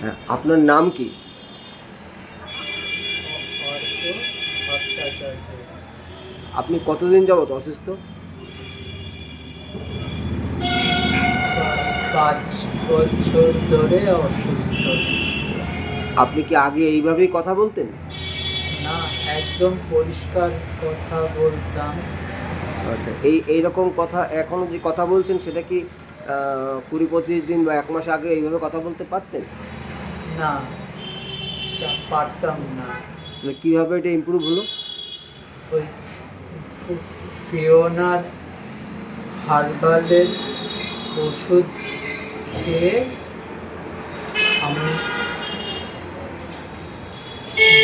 হ্যাঁ আপনার নাম কি? আপনি কতদিন যাবত অসুস্থ? পাঁচ বছর ধরে অসুস্থ আপনি কি আগে এইভাবেই কথা বলতেন? না একদম পরিষ্কার কথা বলতাম। আচ্ছা এই এইরকম কথা এখনও যে কথা বলছেন সেটা কি কুড়ি পঁচিশ দিন বা এক মাস আগে এইভাবে কথা বলতে পারতেন? না পারতাম না। তাহলে কীভাবে এটা ইমপ্রুভ হলো? ওই ফিওনার হার্বালের ওষুধ খেয়ে আমি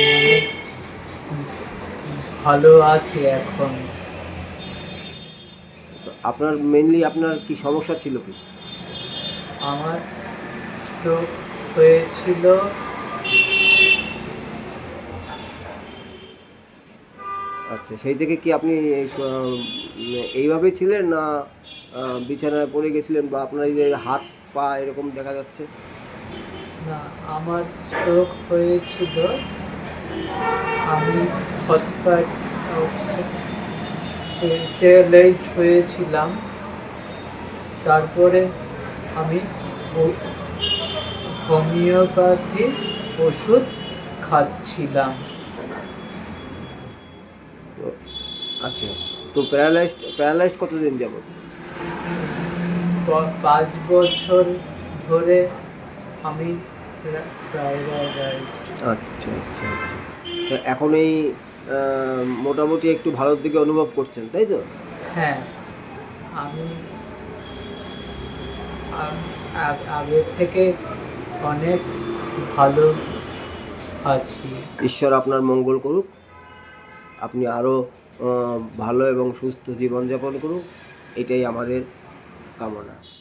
মানে ভালো আছি এখন। আপনার মেনলি আপনার কি সমস্যা ছিল কি? আমার স্ট্রোক হয়েছিল। আচ্ছা সেই থেকে কি আপনি এইভাবেই ছিলেন না বিছানায় পড়ে গেছিলেন বা আপনার এই যে হাত পা এরকম দেখা যাচ্ছে? না আমার স্ট্রোক হয়েছিল। আমি হসপিটালাইজড হয়েছিলাম। তারপরে আমি হোমিওপ্যাথি ওষুধ খাচ্ছিলাম। আচ্ছা তো প্যারালাইজড প্যারালাইজড কতদিন যাবত? প- পাঁচ বছর ধরে আমি আচ্ছা আচ্ছা আচ্ছা। তো এখন এই মোটামুটি একটু ভালোর দিকে অনুভব করছেন তাই তো? হ্যাঁ আমি আগে থেকে অনেক ভালো আছি। ঈশ্বর আপনার মঙ্গল করুক। আপনি আরও ভালো এবং সুস্থ জীবনযাপন করুক। এটাই আমাদের কামনা।